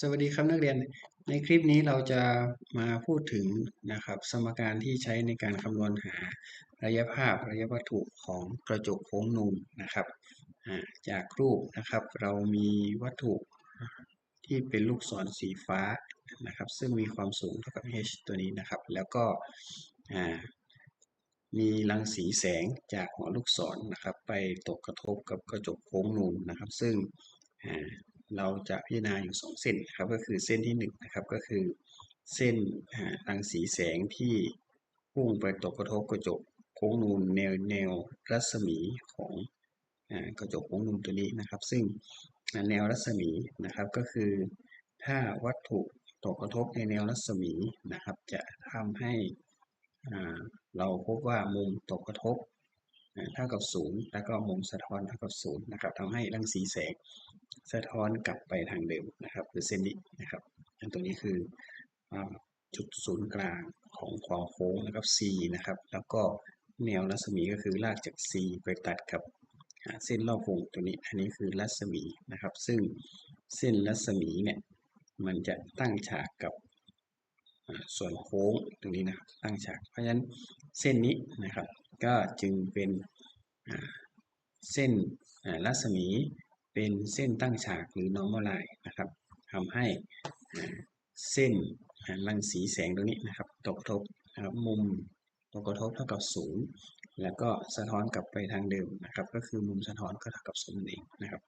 สวัสดีครับนักเรียน ในคลิปนี้เราจะมาพูดถึงนะครับ สมการที่ใช้ในการคำนวณหาระยะภาพระยะวัตถุของกระจกโค้งนูนนะครับจากรูปนะครับเรามีวัตถุที่เป็นลูกศรสีฟ้านะครับ ซึ่งมีความสูงเท่ากับ h ตัวนี้นะครับ แล้วก็มีรังสีแสงจากหัวลูกศรนะครับ ไปตกกระทบกับกระจกโค้งนูนนะครับ ซึ่ง เราจะพิจารณาอยู่ 2 เส้นครับก็คือเส้นที่1นนะครับก็คือเส้นรังสีแสงที่พุ่งไปตกกระทบกระจกโค้งนูนแนวแนวรัศมีของกระจกโค้งนูนตัวนี้นะครับ ซึ่งแนวรัศมีนะครับก็คือ ถ้าวัตถุตกกระทบในแนวรัศมีนะครับ จะทำให้เราพบว่ามุมตกกระทบ เท่ากับศูนย์แล้วก็มุมสะท้อนเท่ากับศูนย์นะครับทำให้รังสีแสงสะท้อนกลับไปทางเดิมนะครับคือเส้นนี้นะครับอันตัวนี้คือจุดศูนย์กลางของความโค้งนะครับ C นะครับ แล้วก็แนวรัศมีก็คือลากจาก C ไปตัดกับเส้นรอบวงตัวนี้ อันนี้คือรัศมีนะครับ ซึ่งเส้นรัศมีเนี่ยมันจะตั้งฉากกับส่วนโค้งตรงนี้นะครับตั้งฉาก เพราะฉะนั้นเส้นนี้นะครับ ก็จึงเป็นเส้นรัศมีเป็นเส้นตั้งฉากหรือ normal line นะครับทำให้เส้นรังสีแสงตรงนี้นะครับ ตกกระทบนะครับมุมตกกระทบเท่ากับศูนย์แล้วก็สะท้อนกลับไปทางเดิมนะครับ ก็คือมุมสะท้อนก็เท่ากับศูนย์นั่นเองนะครับ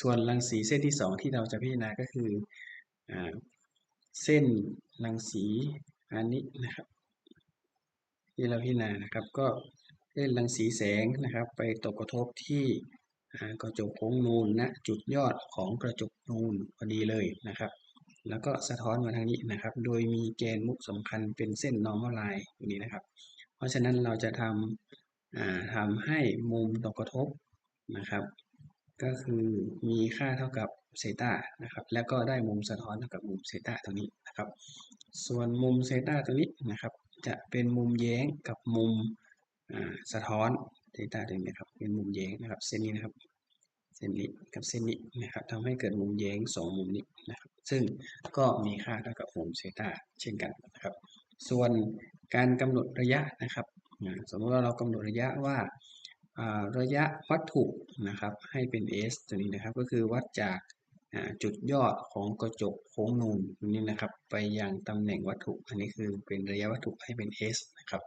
ส่วนรังสีเส้นที่ 2 ที่เราจะพิจารณาก็คือเส้นรังสีอันนี้นะครับที่เราพิจารณานะครับ ก็ เส้นรังสีแสงนะครับ ไปตกกระทบที่กระจกโค้งนูนณนะจุดยอดของกระจกนูนพอดีเลยนะครับ แล้วก็สะท้อนมาทางนี้นะครับ โดยมีแกนมุกสำคัญเป็นเส้น normal line ตรงนี้นะครับ เพราะฉะนั้นเราจะทำทำให้มุมตกกระทบนะครับ ก็คือมีค่าเท่ากับเซตานะครับ แล้วก็ได้มุมสะท้อนเท่ากับมุมเซตาตรงนี้นะครับ ส่วนมุมเซตาตรงนี้นะครับ จะเป็นมุมแย้งกับมุม สะท้อนเทต้าตรงนี้ครับเป็นมุมแย้งนะครับเส้นนี้นะครับเส้นนี้กับเส้นนี้นะครับทำให้เกิดมุมแย้ง 2 มุมนี้นะครับซึ่งก็มีค่าเท่ากับมุมเซต้าเช่นกันนะครับ ส่วนการกำหนดระยะนะครับสมมติว่าเรากำหนดระยะว่าระยะวัตถุนะครับให้เป็น s ตัวนี้นะครับก็คือวัดจากจุดยอดของกระจกโค้งนูนนี้นะครับ ไปยังตำแหน่งวัตถุ อันนี้คือเป็นระยะวัตถุให้เป็น s นะครับ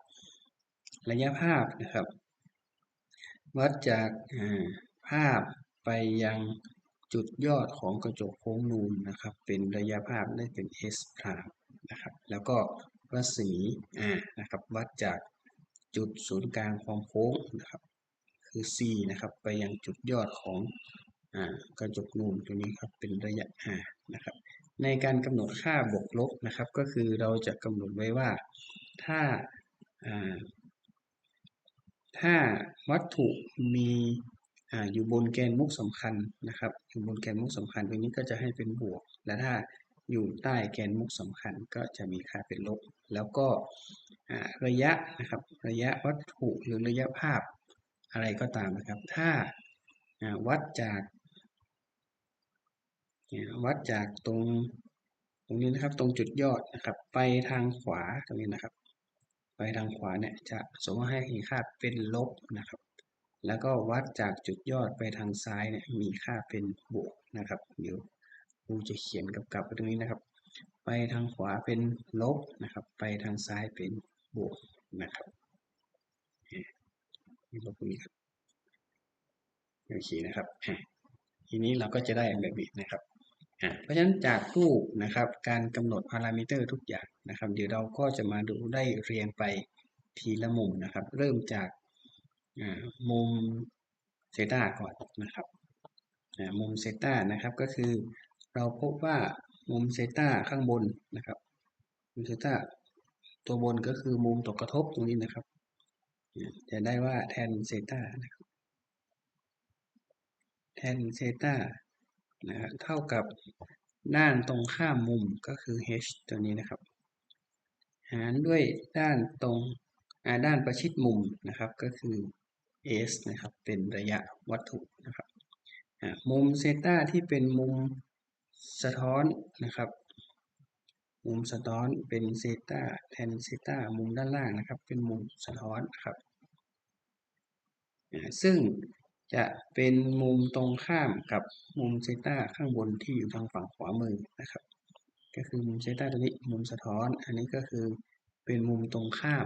ระยะภาพนะครับ วัดจากภาพไปยังจุดยอดของกระจกโค้งนูนนะครับ เป็นระยะภาพได้เป็น s พรามนะครับแล้วก็รัศมีอ่านะครับวัดจากจุดศูนย์กลางความโค้งนะครับคือ c นะครับไปยังจุดยอดของอ่ากระจกนูนตัวนี้ครับเป็นระยะอ่านะครับในการกำหนดค่าบวกลบนะครับ ก็คือเราจะกำหนดไว้ว่าถ้า ถ้าวัตถุมีอยู่บนแกนมุกสำคัญนะครับ อยู่บนแกนมุกสำคัญตรงนี้ก็จะให้เป็นบวก และถ้าอยู่ใต้แกนมุกสำคัญก็จะมีค่าเป็นลบ แล้วก็ระยะนะครับระยะวัตถุหรือระยะภาพอะไรก็ตามนะครับ ถ้าวัดจากวัดจากตรงตรงนี้นะครับตรงจุดยอดนะครับ ไปทางขวาตรงนี้นะครับ ทางขวาเนี่ยจะสมมติให้ค่าเป็นลบนะครับ แล้วก็วัดจากจุดยอดไปทางซ้ายเนี่ยมีค่าเป็นบวกนะครับ เดี๋ยวครูจะเขียนกับกับตรงนี้นะครับ ไปทางขวาเป็นลบนะครับ ไปทางซ้ายเป็นบวกนะครับนี่ลบตรงนี้ครับโอเคนะครับทีนี้เราก็จะได้แบบนี้นะครับ เพราะฉะนั้นจากรูปนะครับการกำหนดพารามิเตอร์ทุกอย่างนะครับ เดี๋ยวเราก็จะมาดูได้เรียงไปทีละมุมนะครับ เริ่มจากมุมเซต้าก่อนนะครับมุมเซต้านะครับก็คือเราพบว่ามุมเซต้าข้างบนนะครับมุมเซต้าตัวบนก็คือมุมตกกระทบตรงนี้นะครับ จะได้ว่าแทนเซต้านะครับแทนเซต้า นะเท่ากับด้านตรงข้ามมุมก็คือ h ตัวนี้นะครับ หารด้วยด้านตรงด้านประชิดมุมนะครับ ก็คือ s นะครับ เป็นระยะวัตถุนะครับมุมเซตาที่เป็นมุมสะท้อนนะครับ มุมสะท้อนเป็นเซตาแทนเซตามุมด้านล่างนะครับ เป็นมุมสะท้อนครับ ซึ่ง จะเป็นมุมตรงข้ามกับมุมเซต้าข้างบนที่อยู่ทางฝั่งขวามือนะครับ ก็คือมุมเซต้าตัวนี้มุมสะท้อน อันนี้ก็คือเป็นมุมตรงข้าม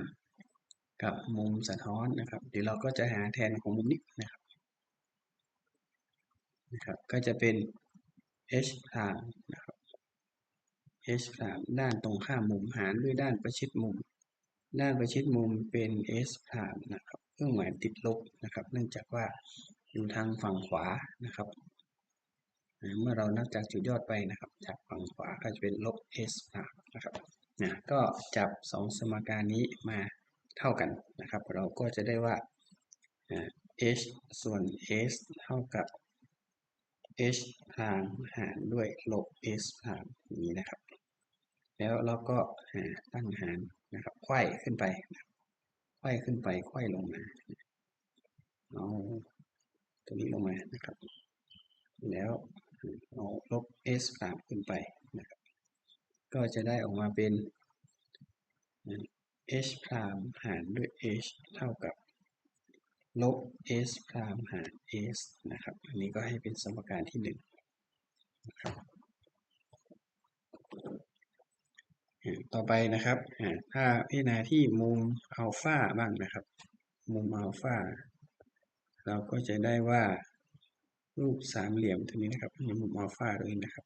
กับมุมสะท้อนนะครับ เดี๋ยวเราก็จะหาแทนของมุมนี้นะครับนะครับก็จะเป็น h พามนะครับ h พามด้านตรงข้ามมุมหารด้วยด้านประชิดมุม ด้านประชิดมุมเป็น s พามนะครับ เครื่องหมายติดลบนะครับ เนื่องจากว่า อยู่ทางฝั่งขวานะครับ เมื่อเรานับจากจุดยอดไปนะครับ จากฝั่งขวาก็จะเป็นลบ s พรามนะครับนะก็จับสองสมการนี้มาเท่ากันนะครับ เราก็จะได้ว่า h ส่วน s เท่ากับ h พรามหารด้วยลบ s พรามอย่างนี้นะครับ แล้วเราก็หาตั้งหารนะครับไขว้ขึ้นไปไขว้ขึ้นไปไขว้ลงมาเอา ตัวนี้ลงมานะครับ แล้วเอาลบ s พรามขึ้นไปนะครับ ก็จะได้ออกมาเป็น h พรามหารด้วย h เท่ากับลบ s พรามหาร s นะครับ อันนี้ก็ให้เป็นสมการที่หนึ่งนะครับต่อไปนะครับถ้าพิจารณาที่มุมอัลฟาบ้างนะครับ มุมอัลฟา เราก็จะได้ว่ารูปสามเหลี่ยมตัวนี้นะครับในมุมอัลฟาตรงนี้นะครับ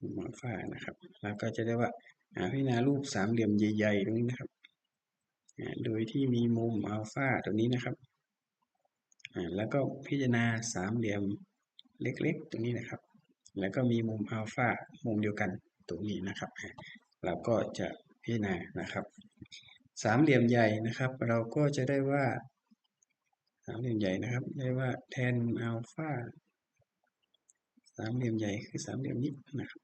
มุมอัลฟานะครับเราก็จะได้ว่าพิจารณารูปสามเหลี่ยมใหญ่ ๆ ตรงนี้นะครับโดยที่มีมุมอัลฟาตัวนี้นะครับแล้วก็พิจารณาสามเหลี่ยมเล็กๆ ตรงนี้นะครับ แล้วก็มีมุมอัลฟามุมเดียวกันตรงนี้นะครับ เราก็จะพิจารณานะครับ สามเหลี่ยมใหญ่นะครับ เราก็จะได้ว่า สามเหลี่ยมใหญ่นะครับได้ว่าแทนอัลฟาสามเหลี่ยมใหญ่คือสามเหลี่ยมนี้นะครับ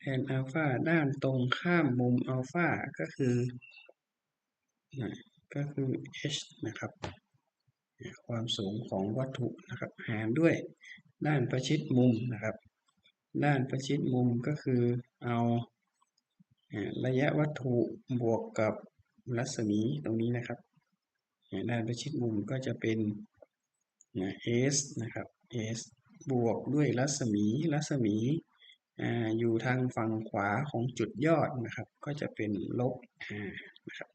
แทนอัลฟาด้านตรงข้ามมุมอัลฟาก็คือก็คือ h นะครับ ความสูงของวัตถุนะครับ หารด้วยด้านประชิดมุมนะครับ ด้านประชิดมุมก็คือเอาระยะวัตถุบวกกับรัศมีตรงนี้นะครับ ด้านประชิดมุมก็จะเป็น s นะครับ s บวกด้วยรัศมีรัศมีอยู่ทางฝั่งขวาของจุดยอดนะครับ ก็จะเป็นลบ r นะครับ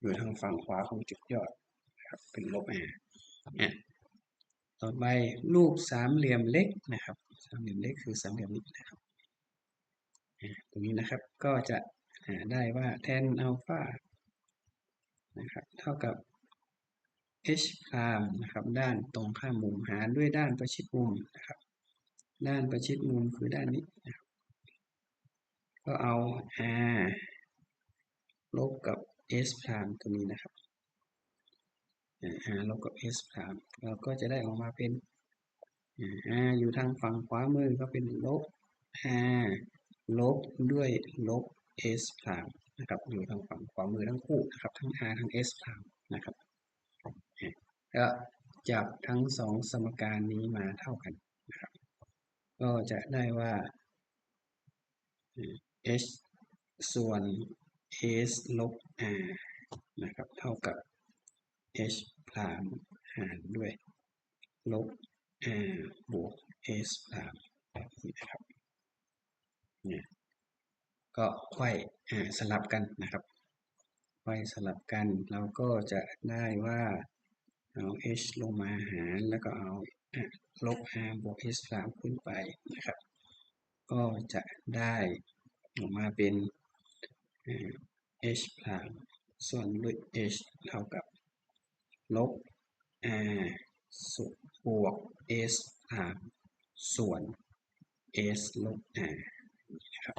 อยู่ทางฝั่งขวาของจุดยอดนะครับเป็นลบ r นี่ต่อไปรูปสามเหลี่ยมเล็กนะครับ สามเหลี่ยมเล็กคือสามเหลี่ยมนี้นะครับตรงนี้นะครับก็จะได้ว่าแทนอัลฟานะครับ เท่ากับ h พรามนะครับด้านตรงข้ามมุมหารด้วยด้านประชิดมุมนะครับ ด้านประชิดมุมคือด้านนี้นะครับก็เอา r ลบกับ s พรามตัวนี้นะครับ r ลบกับ s พรามเราก็จะได้ออกมาเป็น r อยู่ทางฝั่งขวามือก็เป็นลบ r ลบด้วยลบ s พรามนะครับอยู่ทางฝั่งขวามือทั้งคู่นะครับทั้ง r ทั้ง s พรามนะครับ ก็จับทั้งสองสมการนี้มาเท่ากันนะครับก็จะได้ว่า h ส่วน s ลบ r นะครับเท่ากับ h พรามหารด้วย ลบ r บวก s พรามแบบนี้นะครับเนี่ยก็ไขว้สลับกันนะครับไขว้สลับกันเราก็จะได้ว่า เอา h ลงมาหารแล้วก็เอาลบ r บวก s พรามขึ้นไปนะครับ ก็จะได้ออกมาเป็น h พรามส่วนด้วย h เท่ากับลบ r ส่วนบวก s พรามส่วน s ลบ r นะครับ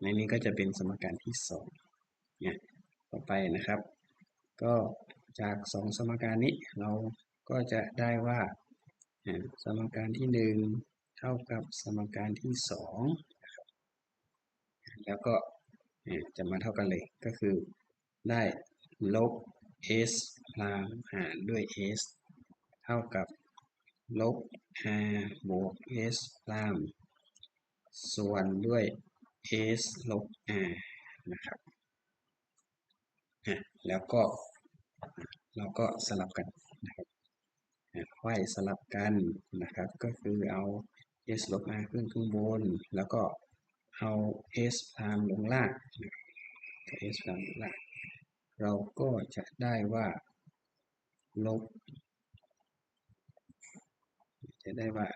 ในนี้ก็จะเป็นสมการที่สอง เนี่ยต่อไปนะครับ ก็จากสองสมการนี้เราก็จะได้ว่าสมการที่หนึ่งเท่ากับสมการที่สองแล้วก็จะมาเท่ากันเลยก็คือได้ลบ s พรามหารด้วย s เท่ากับลบ r บวก s พรามส่วนด้วย s ลบ r นะครับ แล้วก็เราก็สลับกันนะครับไขว้สลับกันนะครับ ก็คือเอา s ลบ r ขึ้นข้างบน แล้วก็เอา s พามลงล่างกับ s พามลงล่าง เราก็จะได้ว่าลบ จะได้ว่า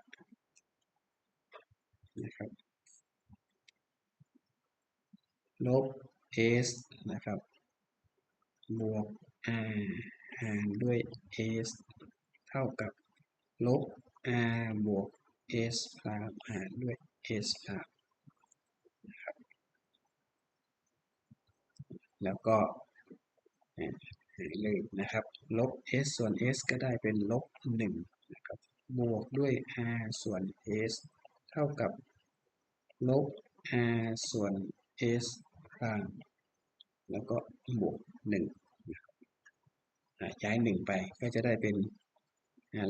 นะครับลบ s นะครับ บวก r หารด้วย s เท่ากับลบ r บวก s พราหารด้วย s พรามนะครับแล้วก็หารเลยนะครับ ลบ s ส่วน s ก็ได้เป็นลบ1นะครับบวกด้วย r ส่วน s เท่ากับลบ r ส่วน s พราม แล้วก็บวก1นะครับย้าย1ไปก็จะได้เป็น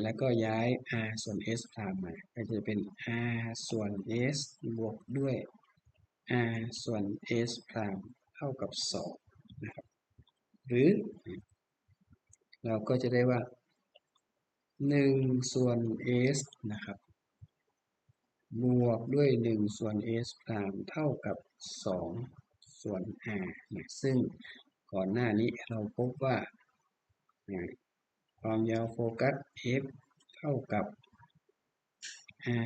แล้วก็ย้าย r ส่วน s พรามมา ก็จะเป็น r ส่วน s บวกด้วย r ส่วน s พรามเท่ากับ2นะครับ หรือ เราก็จะได้ว่า 1 ส่วน s นะครับ บวกด้วย 1 ส่วน s พรามเท่ากับ 2 ส่วน r นะซึ่งก่อนหน้านี้เราพบว่าความยาวโฟกัส f เท่ากับ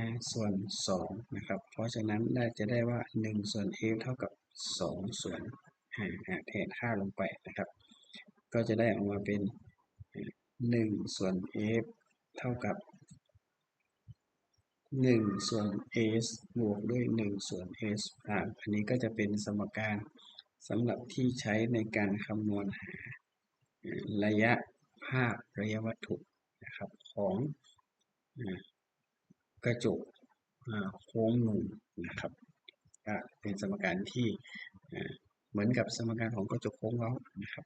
r ส่วน 2 นะครับ เพราะฉะนั้นได้จะได้ว่า 1 ส่วน f เท่ากับ 2 ส่วน r แทนค่าลงไปนะครับ ก็จะได้ออกมาเป็น 1 ส่วน f เท่ากับ 1 ส่วน s บวกด้วย 1 ส่วน s พรามอันนี้ก็จะเป็นสมการสำหรับที่ใช้ในการคำนวณหา ระยะภาพระยะวัตถุนะครับของกระจกโค้งนูนนะครับก็เป็นสมการที่เหมือนกับสมการของกระจกโค้งเว้านะครับ